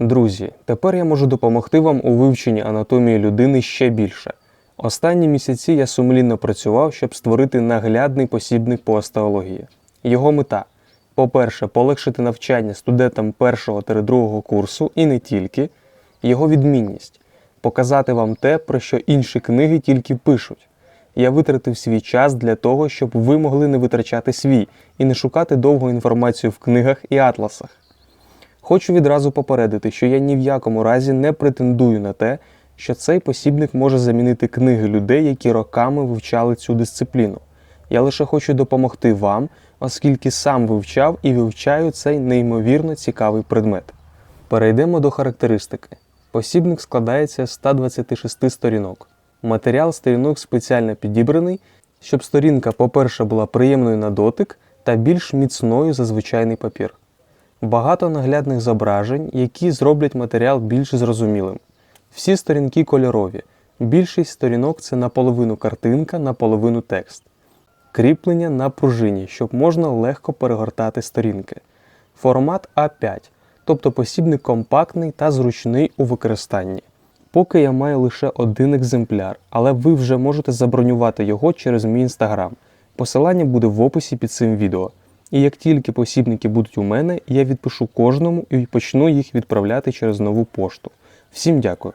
Друзі, тепер я можу допомогти вам у вивченні анатомії людини ще більше. Останні місяці я сумлінно працював, щоб створити наглядний посібник по остеології. Його мета по-перше, полегшити навчання студентам першого та другого курсу і не тільки, його відмінність показати вам те, про що інші книги тільки пишуть. Я витратив свій час для того, щоб ви могли не витрачати свій і не шукати довгу інформацію в книгах і атласах. Хочу відразу попередити, що я ні в якому разі не претендую на те, що цей посібник може замінити книги людей, які роками вивчали цю дисципліну. Я лише хочу допомогти вам, оскільки сам вивчав і вивчаю цей неймовірно цікавий предмет. Перейдемо до характеристики. Посібник складається з 126 сторінок. Матеріал сторінок спеціально підібраний, щоб сторінка, по-перше, була приємною на дотик та більш міцною за звичайний папір. Багато наглядних зображень, які зроблять матеріал більш зрозумілим. Всі сторінки кольорові. Більшість сторінок це наполовину картинка, наполовину текст. Кріплення на пружині, щоб можна легко перегортати сторінки. Формат А5, тобто посібник компактний та зручний у використанні. Поки я маю лише один екземпляр, але ви вже можете забронювати його через мій інстаграм. Посилання буде в описі під цим відео. І як тільки посібники будуть у мене, я відпишу кожному і почну їх відправляти через нову пошту. Всім дякую!